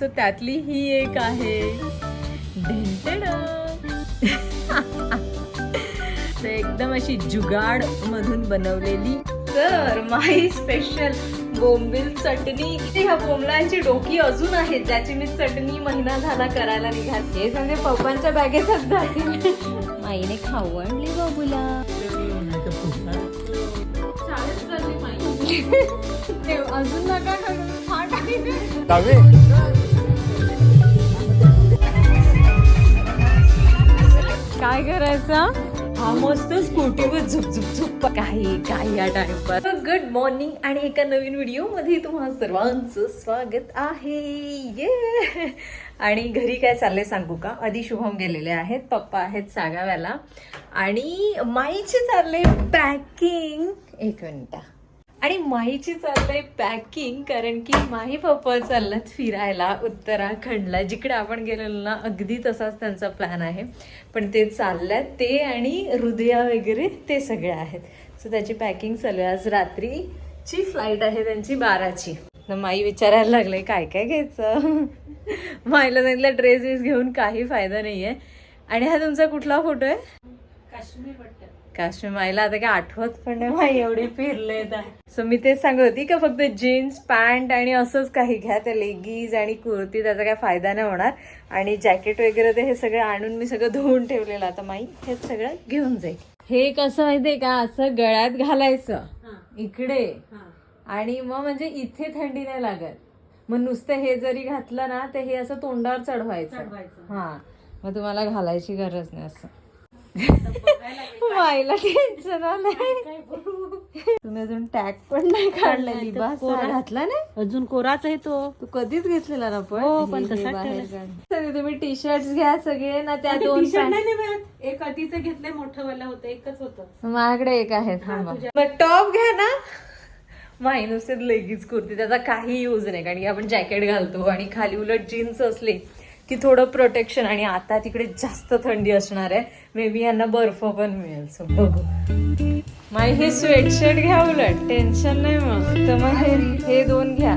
तर त्यातली ही एक आहे. एकदम अशी जुगाड मधून बनवलेली. तर माही स्पेशल बोंबील चटणी. इथे ह्या बोंबलांची डोकी अजून आहेत ज्याची मी चटणी महिना झाला करायला निघाल. हे म्हणजे पप्पांच्या बॅगेतच जातील. माईने खाऊ आणली बाबूला ते अजून नका काय करायचं? हा मस्त स्कूटीवर झुप झुप झुप काही काही या टाइमवर गुड मॉर्निंग आणि एका नवीन व्हिडिओमध्ये तुम्हा सर्वांचं स्वागत आहे. ये आणि घरी काय चाललंय सांगू का? आधी शुभम गेलेले आहेत पप्पा आहेत सागाव्याला. आणि माईचे चाललंय पॅकिंग एक मिनिट. आणि माहीची चाललंय पॅकिंग कारण की माही पप्पा चाललात फिरायला उत्तराखंडला जिकडे आपण गेलेलो ना अगदी तसाच त्यांचा प्लॅन आहे. पण ते चालल्यात ते आणि हृदया वगैरे ते सगळे आहेत. सो त्याची पॅकिंग चालू आहे. आज रात्रीची फ्लाईट आहे त्यांची बाराची. तर माई विचारायला लागले काय काय घ्यायचं? माईला सांगितलं ड्रेस वेस घेऊन काही फायदा नाही आहे आणि हा तुमचा कुठला फोटो आहे? काश्मीर माईला आता काय आठवत पण नाही माई एवढी फिरले सो मी तेच सांगत होती का फक्त जीन्स पॅन्ट आणि असंच काही घ्या त्या लेगीज आणि कुर्ती त्याचा काय फायदा नाही होणार. आणि जॅकेट वगैरे ते हे सगळं आणून मी सगळं धुवून ठेवलेलं आता माई. हे सगळं घेऊन जाईल. हे कसं माहितीये का? असं गळ्यात घालायचं. इकडे. आणि मग म्हणजे इथे थंडी नाही लागत. मग नुसतं हे जरी घातलं ना तर हे असं तोंडावर चढवायचं. हा. मग तुम्हाला घालायची गरज नाही असं. मायला टेन्शन आलंय. तुम्ही अजून टॅग पण नाही काढलेली बस घातला नाही? अजून कोराच आहे तो. तू कधीच घेतलेला ना पण. हो, पण. सगळे तुम्ही टी शर्ट घ्या सगळे ना त्या दोन एक अतिचं घेतलंय मोठं वाला होतं एकच होतं. माझ्याकडे एक आहे टॉप घ्या ना. माही नुसते लेगीज कुर्ती त्याचा काही यूज नाही कारण की आपण जॅकेट घालतो आणि खाली उलट जीन्स असले. की थोडं प्रोटेक्शन आणि आता तिकडे जास्त थंडी असणार आहे. मे बी यांना बर्फ पण मिळेल. सो बघू. माही हे स्वेटशर्ट घ्या उलट. टेन्शन नाही मग तर मग हे दोन घ्या.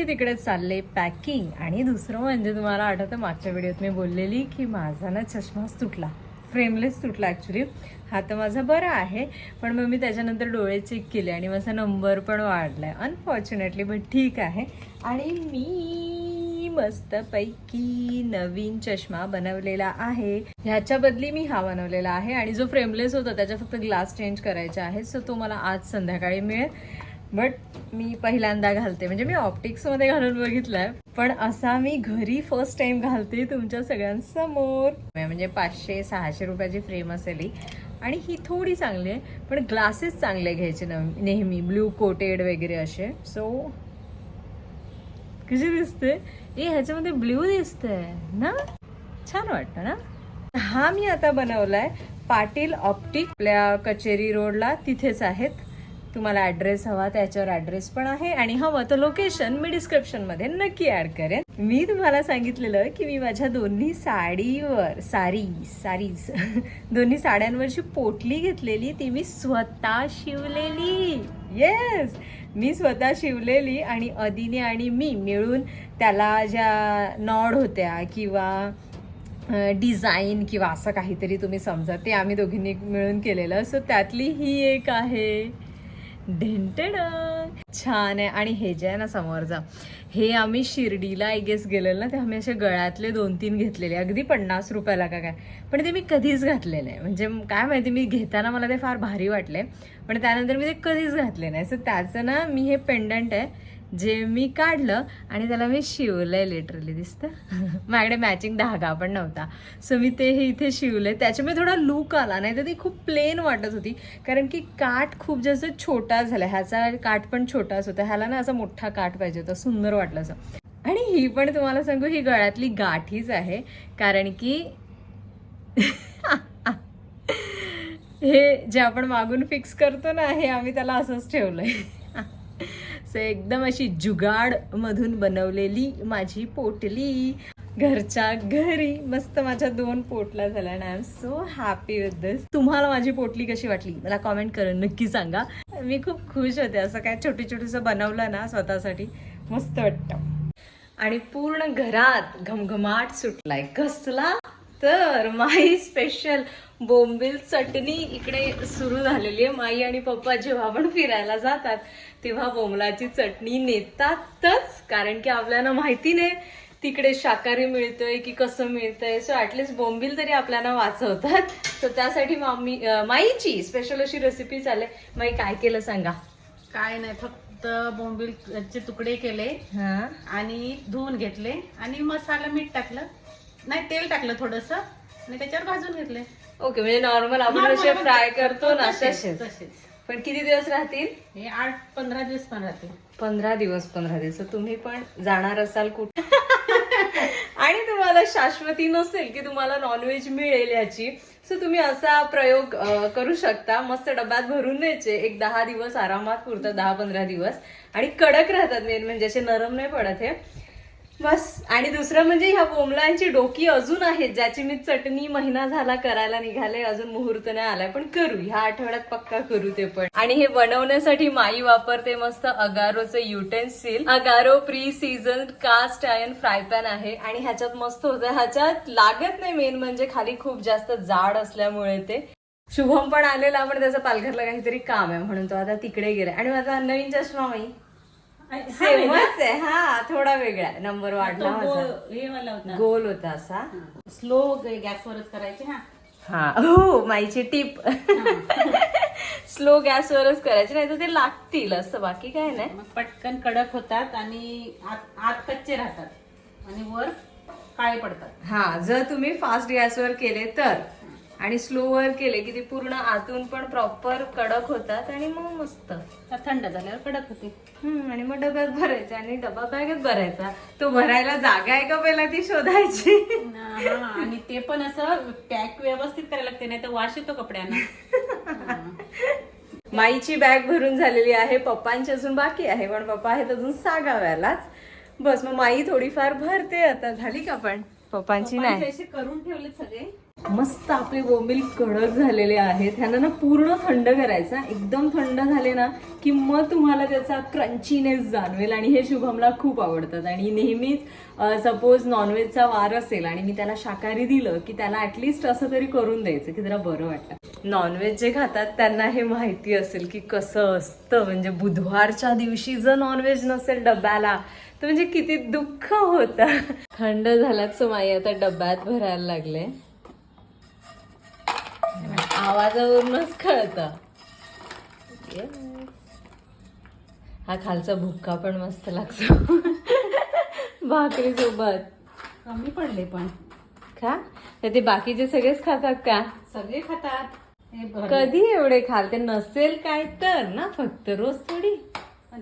माईची तिकडे चालले पॅकिंग आणि दुसरं म्हणजे तुम्हाला आठवतं मागच्या व्हिडिओत मी बोललेली की माझा ना चष्माच तुटला. फ्रेमलेस तुटला ॲक्च्युली हा तर माझा बरा आहे पण मग मी त्याच्यानंतर डोळे चेक केले आणि माझा नंबर पण वाढलाय. अनफॉर्च्युनेटली बट ठीक आहे. आणि मी मस्तपैकी नवीन चष्मा बनवलेला आहे. ह्याच्या बदली मी हा बनवलेला आहे. आणि जो फ्रेमलेस होता त्याच्या फक्त ग्लास चेंज करायचा आहे सो तो मला आज संध्याकाळी मिळेल. बट मी पहिल्यांदा घालते. म्हणजे मी ऑप्टिक्समध्ये घालून बघितलंय. पण असा मी घरी फर्स्ट टाइम घालते तुमच्या सगळ्यांसमोर. म्हणजे पाचशे सहाशे रुपयाची फ्रेम असेल. ही आणि ही थोडी चांगली आहे पण ग्लासेस चांगले घ्यायचे न- नेहमी. ब्ल्यू कोटेड वगैरे असे. सो कशी दिसते? ए ह्याच्यामध्ये ब्ल्यू दिसतंय ना? छान वाटतं ना? हा मी आता बनवलाय पाटील ऑप्टिक आपल्या कचेरी रोडला तिथेच आहेत. तुम्हाला ॲड्रेस हवा त्याच्यावर ॲड्रेस पण आहे आणि हवं तर लोकेशन मी डिस्क्रिप्शनमध्ये नक्की ॲड करेन. मी तुम्हाला सांगितलेलं की मी माझ्या दोन्ही साडीवर सारी सारीज दोन्ही साड्यांवरची पोटली घेतलेली ती मी स्वतः शिवलेली. येस मी स्वतः शिवलेली आणि अदिने आणि मी मिळून त्याला ज्या नॉड होत्या किंवा डिझाईन किंवा असं काहीतरी तुम्ही समजा ते आम्ही दोघींनी मिळून केलेलं. सो त्यातली ही एक आहे. ढेंटण छान आहे. आणि हे जे आहे ना समोरचा हे आम्ही शिर्डीला आय गेस गेलेलो ना ते आम्ही असे गळ्यातले दोन तीन घेतलेले. अगदी पन्नास रुपयाला का काय? पण ते मी कधीच घातले नाही. म्हणजे काय माहिती मी घेताना मला ते फार भारी वाटले. पण त्यानंतर मी ते कधीच घातले नाही. सो त्याचं ना मी हे पेंडंट आहे. जे मी काढलं आणि त्याला मी शिवलंय लिटरली दिसतं? माझ्याकडे मॅचिंग धागा पण नव्हता. सो मी ते हे इथे शिवले त्याच्यामुळे थोडा लूक आला. नाही तर ती खूप प्लेन वाटत होती. कारण की काठ खूप जास्त छोटा झाला ह्याचा काठ पण छोटाच होता. ह्याला ना असा मोठा काठ पाहिजे होता. सुंदर वाटलं असं. आणि ही पण तुम्हाला सांगू ही गळ्यातली गाठीच आहे. कारण की हे जे आपण मागून फिक्स करतो ना हे आम्ही त्याला असंच ठेवलंय. सो एकदम अशी जुगाड मधून बनवलेली माझी पोटली. घरच्या घरी मस्त माझ्या दोन पोटला झाल्या आणि I'm so happy with this तुम्हाला माझी पोटली कशी वाटली? मला कॉमेंट करून नक्की सांगा. मी खूप खुश होते. असं काय छोटी छोटीसं बनवलं ना स्वतःसाठी. मस्त वाटतं. आणि पूर्ण घरात घमघमाट सुटलाय. कसला तर माई स्पेशल बोंबील चटणी इकडे सुरू झालेली आहे. माई आणि पप्पा जेव्हा पण फिरायला जातात तेव्हा बोंबलाची चटणी नेतातच. कारण की आपल्याला माहिती नाही तिकडे शाकाहारी मिळतंय की कसं मिळतंय. सो ऍटलिस्ट बोंबील तरी आपल्याला वाचवतात. सो त्यासाठी मामी माईची स्पेशल अशी रेसिपी चालले माई काय केलं सांगा? काय नाही फक्त बोंबीलचे तुकडे केले हा. आणि धुवून घेतले आणि मसाला मीठ टाकलं. नाही तेल टाकलं थोडस आणि त्याच्यावर भाजून घेतले ओके म्हणजे नॉर्मल आपण जसे फ्राय करतो ना तसेच, तसेच तसेच. पण किती दिवस राहतील? हे आठ पंधरा दिवस पण राहते पंधरा दिवस पंधरा दिवस. तुम्ही पण जाणार असाल कुठे? आणि तुम्हाला शाश्वती नसेल की तुम्हाला नॉनव्हेज मिळेल याची सो तुम्ही असा प्रयोग अं, करू शकता. मस्त डब्यात भरून द्यायचे एक दहा दिवस आरामात पुरतात दहा पंधरा दिवस. आणि कडक राहतात मेन म्हणजे असे नरम नाही पडत हे. बस. आणि दुसरं म्हणजे ह्या बोमलांची डोकी अजून आहेत ज्याची मी चटणी महिना झाला करायला निघाले अजून मुहूर्त नाही आलाय पण करू ह्या आठवड्यात पक्का करू ते पण. आणि हे बनवण्यासाठी माई वापरते मस्त अगारोचं utensil Agaro pre season cast iron fry pan आहे. आणि ह्याच्यात मस्त होतं ह्याच्यात लागत नाही मेन म्हणजे खाली खूप जास्त जाड असल्यामुळे ते. शुभम पण आलेला पण त्याचं पालघरला काहीतरी काम आहे म्हणून तो आता तिकडे गेलाय. आणि माझा नवीन चष्मा माई. सेमच आहे. हा थोडा वेगळा नंबर वाढला माझा. हे वाला होता. गोल होता असा. स्लो गॅसवरच करायचे हा. हा. हो माईची टीप. स्लो गॅसवरच करायची नाही तर ते लागतील असं. बाकी काय नाही. मग पटकन कडक होतात आणि आत आत कच्चे राहतात. आणि वर काळे पडतात. हा जर तुम्ही फास्ट गॅसवर केले तर. आणि स्लोवर केले की ते पूर्ण आतून पण प्रॉपर कडक होतात आणि मग मस्त. थंड झाल्यावर कडक होते. हम्म, आणि मग डब्यात भरायचे आणि डबा बॅगेत भरायचा. तो भरायला जागा आहे का पहिला ती शोधायची? आणि ते पण असं पॅक व्यवस्थित करायला लागते नाही तर वाश येतो कपड्यांना. माईची बॅग भरून झालेली आहे पप्पांची अजून बाकी आहे पण पप्पा आहेत अजून सागाव्यालाच. बस मग माई थोडीफार भरते आता. झाली का पण? पप्पांची नाही. करून ठेवले सगळे. मस्त आपले बोंबील कडक झालेले आहेत. ह्यांना ना पूर्ण थंड करायचा. एकदम थंड झाले ना की मग तुम्हाला त्याचा क्रंचीनेस जाणवेल आणि हे शुभमला खूप आवडतात. आणि नेहमीच सपोज नॉनव्हेजचा वार असेल आणि मी त्याला शाकाहारी दिलं की त्याला ॲटलिस्ट असं तरी करून द्यायचं की जरा बरं वाटतं. नॉनव्हेज जे खातात त्यांना हे माहिती असेल की कसं असतं. म्हणजे बुधवारच्या दिवशी जर नॉनव्हेज नसेल डब्याला तर म्हणजे किती दुःख होतं. थंड झाल्यात माई आता डब्यात भरायला लागले. आवाजावरूनच कळत. हा खालचा भुक्का पण मस्त लागतो. भाकरी सोबत कमी पडले पण. का तर ते बाकीचे सगळेच खातात का? सगळे खातात. हे. कधी एवढे खाल? ते नसेल काय तर ना फक्त रोज थोडी.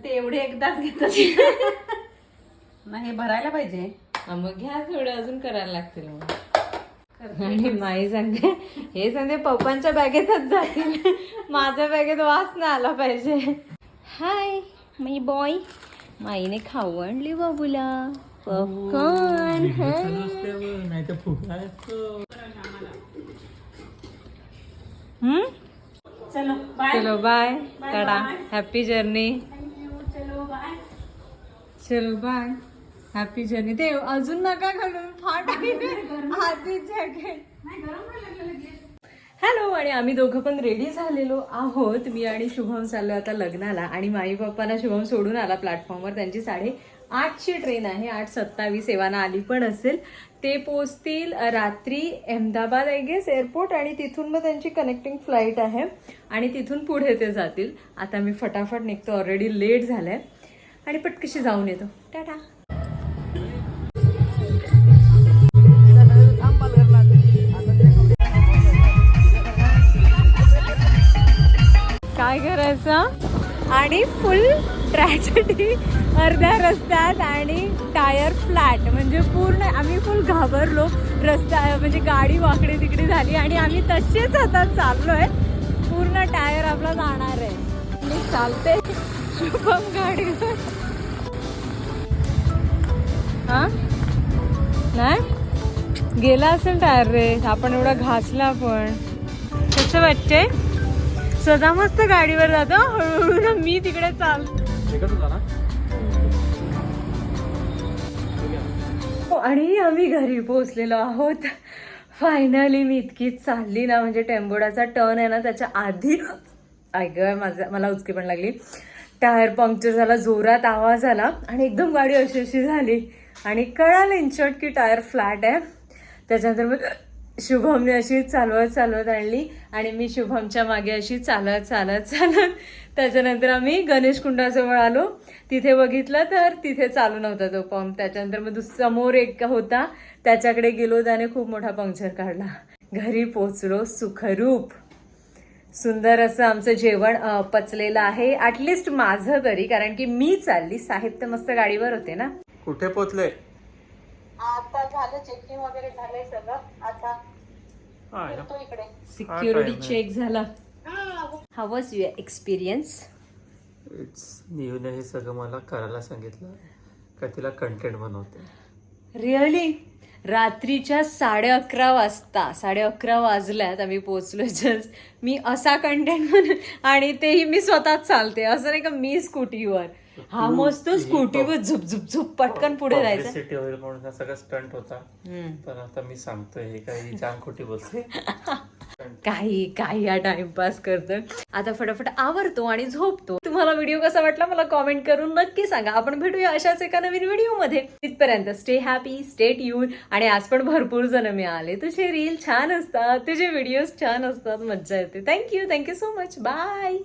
ते एवढे एकदाच घेतात. नाही हे भरायला पाहिजे. मग घ्या थोडे अजून करायला लागतील मग. आणि माई सांगते. हे सांगते पप्पांच्या बॅगेतच जातील. माझ्या बॅगेत वास नाही आला पाहिजे. हाय मी बॉय. माईने खाऊ आणली बाबूला. पॉपकॉर्न चलो बाय चलो bye Bye tata. Happy journey चलो बाय चलो बाय हॅपी जर्नी ते अजून नका घालून फाट आधी जॅकेट. हॅलो आणि आम्ही दोघं पण रेडी झालेलो आहोत. मी आणि शुभम चाललो आता लग्नाला आणि माई पप्पांना शुभम सोडून आला प्लॅटफॉर्मवर त्यांची साडे आठची ट्रेन आहे. आठ सत्तावीस एवाना आली पण असेल. ते पोचतील रात्री अहमदाबाद आय गेस एअरपोर्ट आणि तिथून मग त्यांची कनेक्टिंग फ्लाईट आहे. आणि तिथून पुढे ते जातील. आता मी फटाफट निघतो. ऑलरेडी लेट झालंय. आणि पटकशी जाऊन येतो. टाटा. काय करायचं? आणि फुल ट्रॅजेडी अर्ध्या रस्त्यात आणि टायर फ्लॅट म्हणजे पूर्ण आम्ही फुल घाबरलो. रस्ता म्हणजे गाडी वाकडी तिकडे झाली आणि आम्ही तसेच आता चाललो आहे पूर्ण टायर आपला जाणार आहे. मी चालते. शुभम गाडी हां? नाही? गेला असेल टायर रे. आपण एवढा घासला पण. कसं वाटतंय? सदा मस्त गाडीवर जातो. हळूहळू ना मी तिकडे चाल हो, आणि आम्ही घरी पोहोचलेलो आहोत. फायनली मी इतकी चालली ना म्हणजे टेम्बोडाचा टर्न आहे ना त्याच्या आधी. ऐक माझा मला उचकी पण लागली. टायर पंक्चर झाला जोरात आवाज आला आणि एकदम गाडी अशी अशी झाली. आणि कळालं इनशॉर्ट की टायर फ्लॅट आहे. त्याच्यानंतर मग शुभमने अशी चालवत चालवत आणली आणि मी शुभमच्या मागे अशी चालत चालत चालत त्याच्यानंतर आम्ही गणेश कुंडाजवळ आलो. तिथे बघितलं तर तिथे चालू नव्हता तो पंप त्याच्यानंतर मग दुस- समोर एक होता. त्याच्याकडे गेलो त्याने खूप मोठा पंक्चर काढला. घरी पोचलो सुखरूप. सुंदर असं आमचं जेवण पचलेलं आहे. ॲटलिस्ट माझं तरी कारण की मी चालली. साहेब तर मस्त गाडीवर होते ना. कुठे पोचले आता झालं चेकिंग वगैरे झालंय सगळं. आता तो इकडे. सिक्युरिटी. चेक झाला. How was your experience it's नीवने हे सगळं मला करायला सांगितलं. का तिला कंटेंट बनवते. रिअली रात्रीच्या साडे अकरा वाजता साडे अकरा वाजल्यात आम्ही पोचलो जस्ट मी असा कंटेंट म्हणून आणि तेही मी स्वतःच चालते. असं नाही का मी स्कूटीवर हा मस्त स्कूटीवर झुप झुप झुप पटकन पुढे जायचं. Publicity होईल म्हणून हा सगळा स्टंट होता. हम्म. पण आता मी सांगतोय हे काही जाम खोटी बोलते. काही काही हा टाइमपास करतोय आता फटाफट आवरतो आणि झोपतो. तुम्हाला व्हिडिओ कसा वाटला मला कॉमेंट करून नक्की सांगा. आपण भेटूया अशाच एका नवीन व्हिडिओमध्ये तिथपर्यंत स्टे हॅपी स्टे ट्यून आणि आज पण भरपूर जण मिळाले. तुझे रील छान असतात तुझे व्हिडिओज छान असतात. मज्जा येते. Thank you thank you so much bye